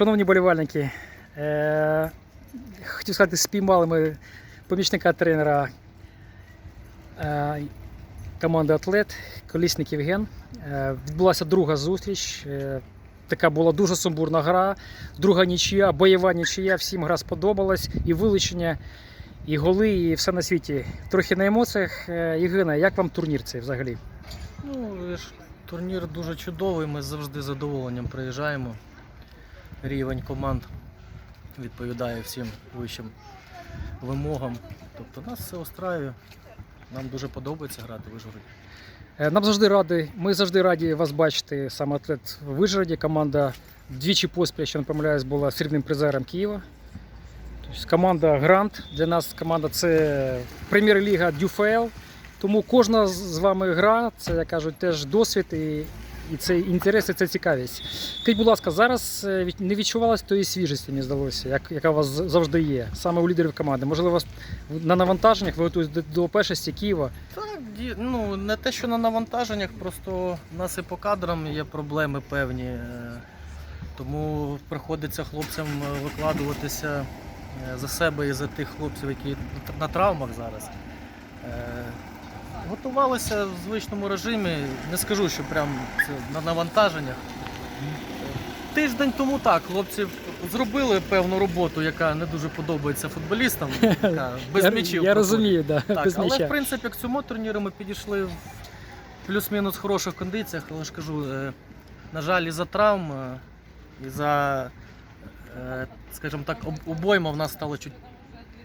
Шановні болівальники, е, хотів сказати, спіймали ми помічника тренера е, команди Атлет, колісник Євген. Е, відбулася друга зустріч. Е, така була дуже сумбурна гра, друга нічия, бойова нічия, всім гра сподобалась, і вилучення, і голи, і все на світі. Трохи на емоціях. Е, Євгена, як вам турнір цей взагалі? Ну, турнір дуже чудовий, ми завжди з задоволенням приїжджаємо. Рівень команд відповідає всім вищим вимогам. Тобто нас все устраює. Нам дуже подобається грати в Вишгороді. Е, Нам завжди раді, ми завжди раді вас бачити. Саме атлет в Вижгороді. Команда двічі поспіль, якщо не помиляюсь, була срібним призером Києва. Тобто команда Грант. Для нас команда це прем'єр-ліга Дюфел. Тому кожна з вами гра, це, як кажуть, теж досвід і, і це інтерес, і це цікавість. Скажіть, будь ласка, зараз е, не відчувалось тої свіжості, мені здалося, як, яка у вас завжди є, саме у лідерів команди. Можливо, вас на навантаженнях ви готуєтесь до, до першості Києва. Так, ну не те, що на навантаженнях, просто у нас і по кадрам є проблеми певні. е, Тому приходиться хлопцям е, викладуватися за себе і за тих хлопців, які на травмах зараз. Готувалися в звичному режимі. Не скажу, що прям це на навантаженнях. Тиждень тому так, хлопці зробили певну роботу, яка не дуже подобається футболістам. Яка без м'ячів. я розумію, да, Так, без але м'яча. в принципі к цьому турніру ми підійшли в плюс-мінус хороших кондиціях, але ж кажу, е, на жаль, і за травм, е, і за, е, скажімо так, обойма в нас стало чуть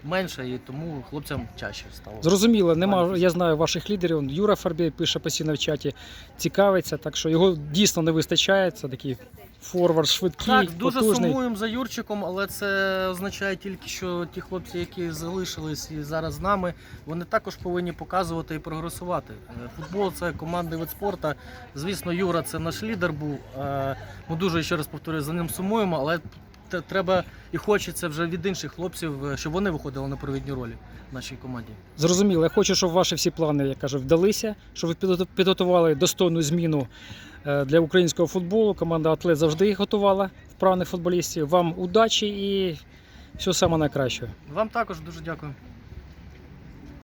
менше, і тому хлопцям чаще стало. Зрозуміло, нема, я знаю ваших лідерів. Юра Фарбій пише постійно в чаті, цікавиться, так що його дійсно не вистачає. Це такий форвард швидкий, Так, дуже потужний. сумуємо за Юрчиком, але це означає тільки, що ті хлопці, які залишились і зараз з нами, вони також повинні показувати і прогресувати. Е, Футбол це командний вид спорту. Звісно, Юра це наш лідер був. Е, Ми дуже ще раз повторюю, за ним сумуємо, але треба і хочеться вже від інших хлопців, е, щоб вони виходили на провідні ролі в нашій команді. Зрозуміло. Я хочу, щоб ваші всі плани, я кажу, вдалися, щоб ви підготували достойну зміну е, для українського футболу. Команда Атлет завжди готувала вправних футболістів. Вам удачі і всього саме найкращого. Вам також дуже дякую.